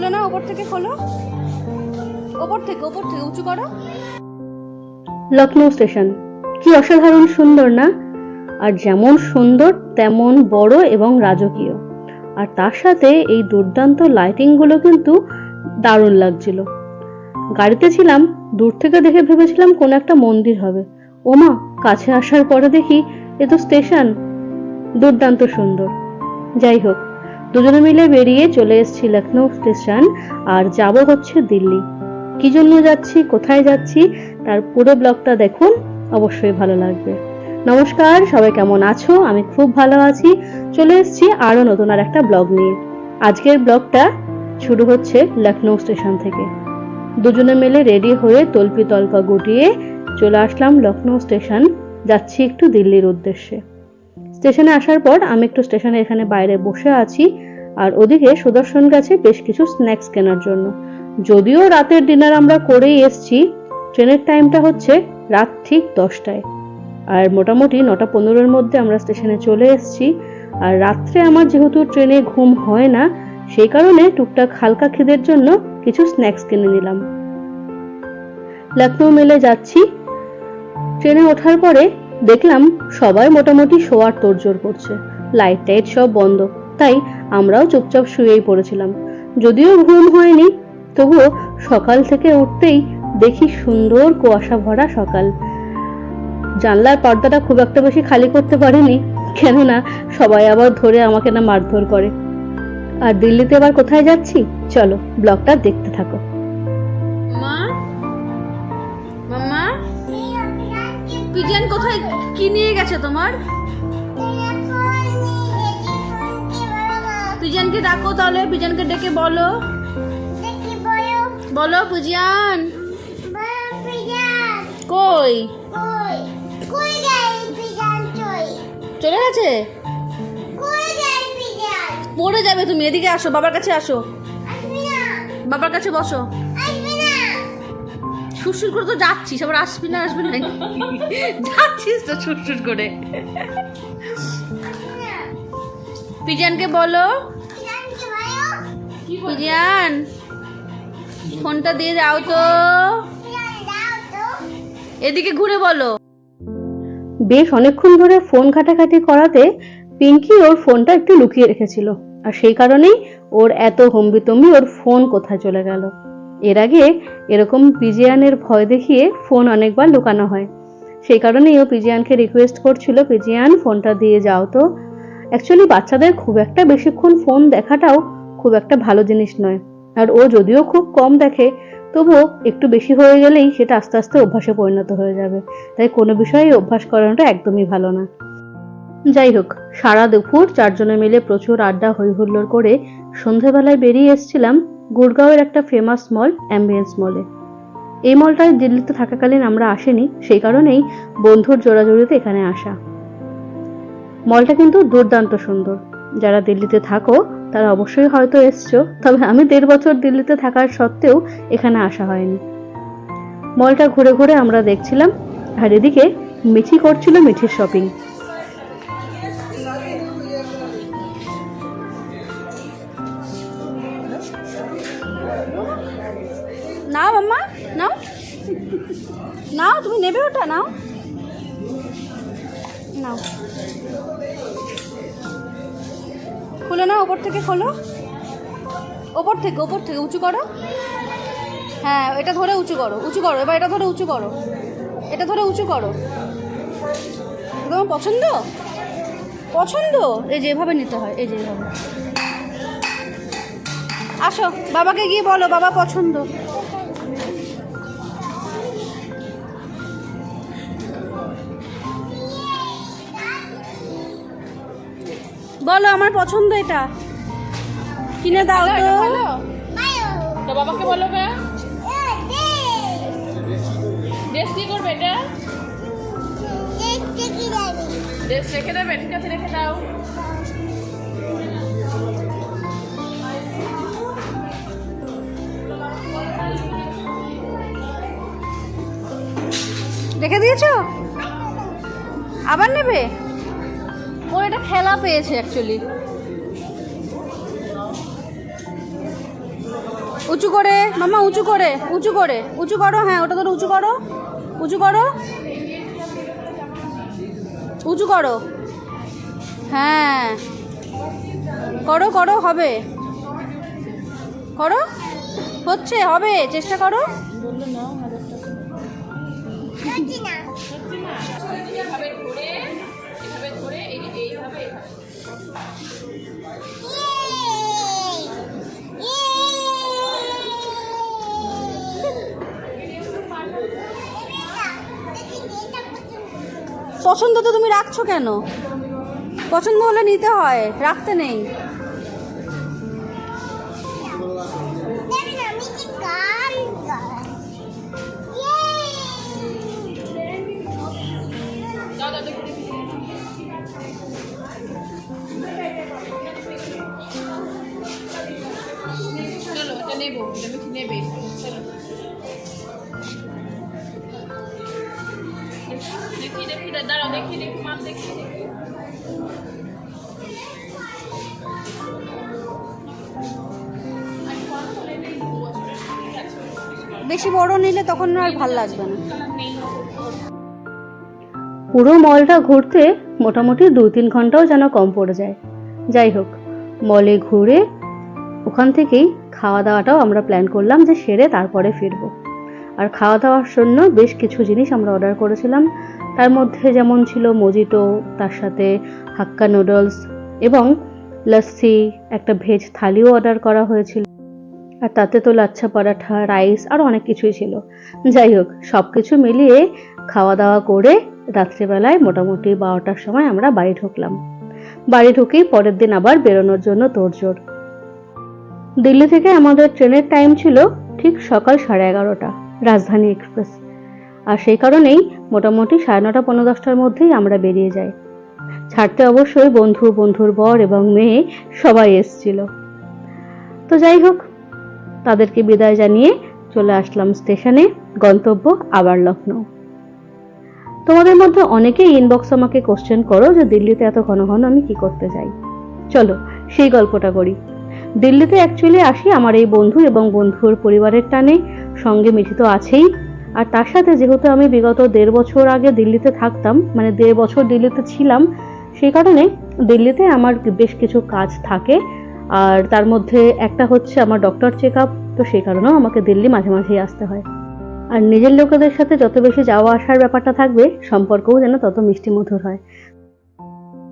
খুলে না ওপর থেকে খোলো। ওপর থেকে ওপর থেকে, উঁচু করো। লখনৌ স্টেশন। কি অসাধারণ সুন্দর, না? আর যেমন সুন্দর, তেমন বড় এবং রাজকীয়। আর তার সাথে এই দুর্দান্ত লাইটিংগুলো কিন্তু দারুণ লাগছিল। গাড়িতে ছিলাম, দূর থেকে দেখে ভেবেছিলাম কোনো একটা মন্দির হবে। ওমা, কাছে আসার পরে দেখি এ তো স্টেশন। দুর্দান্ত সুন্দর। যাই হোক দুজনে মিলে বেরিয়ে চলে এসেছি লখনৌ স্টেশন, আর যাব হচ্ছে দিল্লি। কি জন্য যাচ্ছি, কোথায় যাচ্ছি, তার পুরো ব্লগটা দেখুন, অবশ্যই ভালো লাগবে। নমস্কার, সবাই কেমন আছো? আমি খুব ভালো আছি। চলে এসেছি আরও নতুন আর একটা ব্লগ নিয়ে। আজকের ব্লগটা শুরু হচ্ছে লখনৌ স্টেশন থেকে। দুজনে মিলে রেডি হয়ে তল্পি তল্পা গুটিয়ে চলে আসলাম লখনৌ স্টেশন। যাচ্ছি একটু দিল্লির উদ্দেশ্যে। স্টেশনে আসার পর আমি একটু স্টেশনে এখানে বাইরে বসে আছি। আর ওদিকে সুদর্শন গেছে বেশ কিছু স্ন্যাক্স কেনার জন্য। যদিও রাতের ডিনার আমরা করেই এসছি, ট্রেনের টাইমটা হচ্ছে রাত ঠিক দশটায়। আর মোটামুটি নটা পনেরোর মধ্যে আমরা স্টেশনে চলে এসেছি। আর রাত্রে আমার যেহেতু ট্রেনে ঘুম হয় না, সেই কারণে টুকটাক হালকা খিদের জন্য কিছু স্ন্যাক্স কিনে নিলাম। লখনৌ মেলে যাচ্ছি। ট্রেনে ওঠার পরে দেখলাম সবাই মোটামুটি শোয়ার তোড়জোড় করছে। লাইট টাইট সব বন্ধ। তাই আমরাও চুপচাপ শুয়েই পড়েছিলাম। যদিও ঘুম হয়নি, তবুও সকাল থেকে উঠতেই দেখি সুন্দর কুয়াশা ভরা সকাল। জানলার পর্দাটা খুব একটা বেশি খালি করতে পারিনি, কেননা সবাই আবার ধরে আমাকে না মারধর করে। আর দিল্লিতে এবার কোথায় যাচ্ছি? চলো, ব্লগটা দেখতে থাকো। কোথায়? কি নিয়ে গেছে তোমার? পিজিয়ানকে ডাকো তাহলে পিজিয়ানকে ডেকে বলো। বলো, পিজিয়ান। কই? চলে গেছে? পড়ে যাবে তুমি, এদিকে আসো, বাবার কাছে আসো। বাবার কাছে বসো। সুরসুর করে তো যাচ্ছিস, আবার আসবি না আসবি না? যাচ্ছিস তো সুরসুর করে। পিজানকে বলো। পিজান, ফোনটা দিয়ে দাও তো। এদিকে ঘুরে বলো। বেশ অনেকক্ষণ ধরে ফোন ঘাটাঘাটি করাতে পিঙ্কি ওর ফোনটা একটু লুকিয়ে রেখেছিল। আর সেই কারণেই ওর এত হম্বিতম্বি ওর ফোন কোথায় চলে গেল। এর আগে এরকম পিজিয়ানের ভয় দেখিয়ে ফোন অনেকবার লুকানো হয়। সেই কারণেই ও পিজিয়ানকে রিকোয়েস্ট করছিল, পিজিয়ান, ফোনটা দিয়ে যাও তো। অ্যাকচুয়ালি বাচ্চাদের খুব একটা বেশিক্ষণ ফোন দেখাটাও খুব একটা ভালো জিনিস নয়। আর ও যদিও খুব কম দেখে, তবুও একটু বেশি হয়ে গেলেই সেটা আস্তে আস্তে অভ্যাসে পরিণত হয়ে যাবে। তাই কোনো বিষয়ে অভ্যাস করানোটা একদমই ভালো না। যাই হোক, সারা দুপুর চারজনে মিলে প্রচুর আড্ডা হই হুল্লোড় করে সন্ধেবেলায় বেরিয়ে এসেছিলাম গুড়গাঁওয়ের একটা ফেমাস মল অ্যাম্বিয়েন্স মলে এই মলটায় দিল্লিতে থাকাকালীন আমরা আসেনি, সেই কারণেই বন্ধুর জোড়াজোড়িতে এখানে আসা। মলটা কিন্তু দুর্দান্ত সুন্দর। যারা দিল্লিতে থাকো, তারা অবশ্যই হয়তো এসছো, তবে আমি দেড় বছর দিল্লিতে থাকার সত্ত্বেও এখানে আসা হয়নি। মলটা ঘুরে ঘুরে আমরা দেখছিলাম, আর এদিকে মিঠি করছিল মিঠির শপিং নাও, তুমি নেবে ওটা, নাও। নাও। খুলে নাও, ওপর থেকে খোলো। ওপর থেকে ওপর থেকে, উঁচু করো। হ্যাঁ এটা ধরে উঁচু করো উঁচু করো, এবার এটা ধরে উঁচু করো। এটা ধরে উঁচু করো। তোমার পছন্দ? পছন্দ? এই যেভাবে নিতে হয়, এই যে, এভাবে। আসো, বাবাকে গিয়ে বলো, বাবা পছন্দ। বলো আমার পছন্দ এটা। কিনে দাও তো। তো বাবাকে বলো ড্রেস কি করবে এটা? ড্রেস রেখে দেবে ঠিক আছে রেখে দাও। রেখে দিয়েছ? আবার নেবে? ও এটা খেলা পেয়েছে অ্যাকচুয়ালি উঁচু করে মামা উঁচু করে উঁচু করে উঁচু করো হ্যাঁ ওটা ধরো উঁচু করো উঁচু করো। উঁচু করো। হ্যাঁ। করো করো হবে। করো। হচ্ছে হবে চেষ্টা করো। পছন্দ তো তুমি রাখছো কেন? পছন্দ হলে নিতে হয় রাখতে নেই। নেব নেবে দেখি দেখি দেখি। মাপ দেখি দেখি বেশি বড় নিলে তখন আর ভালো লাগবে না। পুরো মলটা ঘুরতে মোটামুটি দুই তিন ঘন্টাও যেন কম পড়ে যায়। যাই হোক মলে ঘুরে ওখান থেকেই খাওয়া দাওয়াটাও আমরা প্ল্যান করলাম যে সেরে তারপরে ফিরবো। আর খাওয়া দাওয়ার জন্য বেশ কিছু জিনিস আমরা অর্ডার করেছিলাম। তার মধ্যে যেমন ছিল মজিটো, তার সাথে হাক্কা নুডলস এবং লস্যি একটা ভেজ থালিও অর্ডার করা হয়েছিল। আর তাতে তো লাচ্ছা পরাঠা, রাইস আর অনেক কিছুই ছিল। যাই হোক সব কিছু মিলিয়ে খাওয়া দাওয়া করে রাত্রিবেলায় মোটামুটি বারোটার সময় আমরা বাড়ি ঢুকলাম। বাড়ি ঢুকেই পরের দিন আবার বেরোনোর জন্য তোড়জোড়। দিল্লি থেকে আমাদের ট্রেনের টাইম ছিল ঠিক সকাল সাড়ে এগারোটা, রাজধানী এক্সপ্রেস। আর সেই কারণেই মোটামুটি সাড়ে নটা পনেরো দশটার মধ্যেই আমরা বেরিয়ে যাই। ছাড়তে অবশ্যই বন্ধু, বন্ধুর বর এবং মেয়ে সবাই এসছিল। তো যাই হোক, তাদেরকে বিদায় জানিয়ে চলে আসলাম স্টেশনে, গন্তব্য আবার লখনৌ তোমাদের মধ্যে অনেকেই ইনবক্স আমাকে কোশ্চেন করো যে দিল্লিতে এত ঘন ঘন আমি কি করতে চাই চলো, সেই গল্পটা করি। দিল্লিতে অ্যাকচুয়ালি আসি আমার এই বন্ধু এবং বন্ধুর পরিবারের টানে, সঙ্গে মিঠি তো আছেই আর তার সাথে যেহেতু আমি বিগত দেড় বছর আগে দিল্লিতে থাকতাম মানে দেড় বছর দিল্লিতে ছিলাম, সেই কারণে দিল্লিতে আমার বেশ কিছু কাজ থাকে। আর তার মধ্যে একটা হচ্ছে আমার ডক্টর চেক আপ তো সেই কারণেও আমাকে দিল্লি মাঝে মাঝেই আসতে হয়। আর নিজের লোকেদের সাথে যত বেশি যাওয়া আসার ব্যাপারটা থাকবে, সম্পর্কও যেন তত মিষ্টি মধুর হয়।